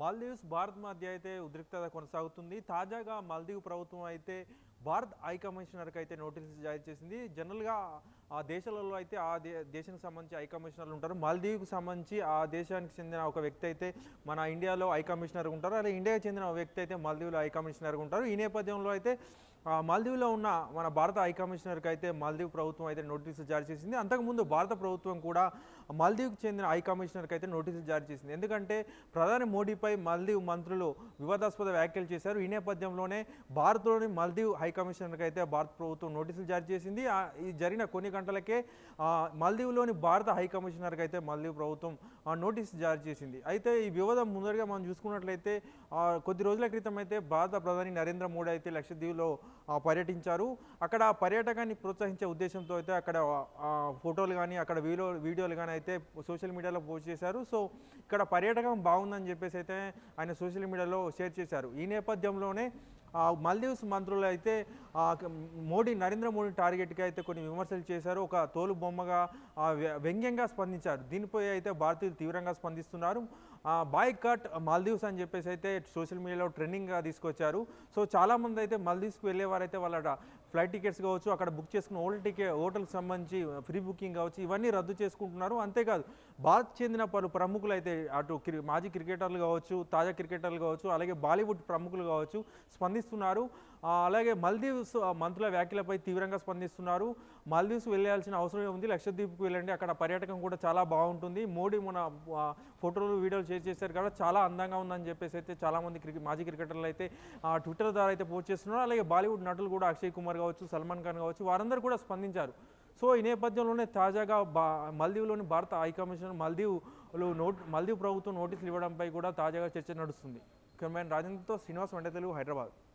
మాల్దీవ్స్ భారత్ మధ్య అయితే ఉద్రిక్తత కొనసాగుతుంది. తాజాగా మాల్దీవ్ ప్రభుత్వం అయితే భారత్ హై కమిషనర్కి అయితే నోటీసులు జారీ చేసింది. జనరల్గా ఆ దేశాలలో అయితే ఆ దేశానికి సంబంధించి హై కమిషనర్లు ఉంటారు. మాల్దీవ్కి సంబంధించి ఆ దేశానికి చెందిన ఒక వ్యక్తి అయితే మన ఇండియాలో హై ఉంటారు. అలాగే ఇండియాకి చెందిన ఒక వ్యక్తి అయితే మాల్దీవ్లో హై కమిషనర్గా ఉంటారు. ఈ నేపథ్యంలో అయితే మాల్దీవ్లో ఉన్న మన భారత హై కమిషనర్కి అయితే మాల్దీవ్ ప్రభుత్వం అయితే నోటీసులు జారీ చేసింది. అంతకుముందు భారత ప్రభుత్వం కూడా మాల్దీవ్కి చెందిన హై కమిషనర్కి అయితే నోటీసులు జారీ చేసింది. ఎందుకంటే ప్రధాని మోడీపై మాల్దీవ్ మంత్రులు వివాదాస్పద వ్యాఖ్యలు చేశారు. ఈ నేపథ్యంలోనే భారత్లోని మాల్దీవ్ హై కమిషనర్కి అయితే భారత ప్రభుత్వం నోటీసులు జారీ చేసింది. ఈ జరిగిన కొన్ని గంటలకే మాల్దీవ్లోని భారత హై కమిషనర్కి అయితే మాల్దీవ్ ప్రభుత్వం నోటీసులు నోటీసు జారీ చేసింది. అయితే ఈ వివాదం ముందరగా మనం చూసుకున్నట్లయితే కొద్ది రోజుల క్రితం అయితే భారత ప్రధాని నరేంద్ర మోడీ అయితే లక్షద్వీప్లో పర్యటించారు. అక్కడ పర్యాటకాన్ని ప్రోత్సహించే ఉద్దేశంతో అయితే అక్కడ ఫోటోలు కానీ అక్కడ వీడియో వీడియోలు కానీ అయితే సోషల్ మీడియాలో పోస్ట్ చేశారు. సో ఇక్కడ పర్యాటకం బాగుందని చెప్పేసి అయితే ఆయన సోషల్ మీడియాలో షేర్ చేశారు. ఈ నేపథ్యంలోనే మాల్దీవ్స్ మంత్రులు అయితే మోడీ నరేంద్ర మోడీ టార్గెట్గా అయితే కొన్ని విమర్శలు చేశారు. ఒక తోలు బొమ్మగా వ్య- వ్యంగ్యంగా స్పందించారు. దీనిపై అయితే భారతీయులు తీవ్రంగా స్పందిస్తున్నారు. బాయ్ కట్ మాల్దీవ్స్ అని చెప్పేసి అయితే సోషల్ మీడియాలో ట్రెండింగ్గా తీసుకొచ్చారు. సో చాలామంది అయితే మాల్దీవ్స్కి వెళ్ళేవారైతే వాళ్ళ ఫ్లైట్ టికెట్స్ కావచ్చు అక్కడ బుక్ చేసుకున్న హోటల్ టికెట్ హోటల్కి సంబంధించి ఫ్రీ బుకింగ్ కావచ్చు ఇవన్నీ రద్దు చేసుకుంటున్నారు. అంతేకాదు భారత్ చెందిన పలు ప్రముఖులు అయితే అటు క్రి మాజీ క్రికెటర్లు కావచ్చు తాజా క్రికెటర్లు కావచ్చు అలాగే బాలీవుడ్ ప్రముఖులు కావచ్చు స్పందిస్తున్నారు. అలాగే మల్దీవ్స్ మంత్రుల వ్యాఖ్యలపై తీవ్రంగా స్పందిస్తున్నారు. మాల్దీవ్స్ వెళ్ళాల్సిన అవసరం ఉంది లక్షద్వీప్కి వెళ్ళండి. అక్కడ పర్యాటకం కూడా చాలా బాగుంటుంది. మోడీ మన ఫోటోలు వీడియోలు షేర్ చేశారు కాబట్టి చాలా అందంగా ఉందని చెప్పేసి అయితే చాలామంది క్రికెట్ మాజీ క్రికెటర్లు అయితే ట్విట్టర్ ద్వారా అయితే పోస్ట్ చేస్తున్నారు. అలాగే బాలీవుడ్ నటులు కూడా అక్షయ్ కుమార్ కావచ్చు సల్మాన్ ఖాన్ కావచ్చు వారందరూ కూడా స్పందించారు. సో ఈ నేపథ్యంలోనే తాజాగా బా మల్దీవ్లోని భారత హైకమిషన్ మల్దీవ్లు నోట్ మల్దీవ్ ప్రభుత్వం నోటీసులు ఇవ్వడంపై కూడా తాజాగా చర్చ నడుస్తుంది. కెమెరాన్ రాజేంద్రతో శ్రీనివాస్ వెంట తెలుగు హైదరాబాద్.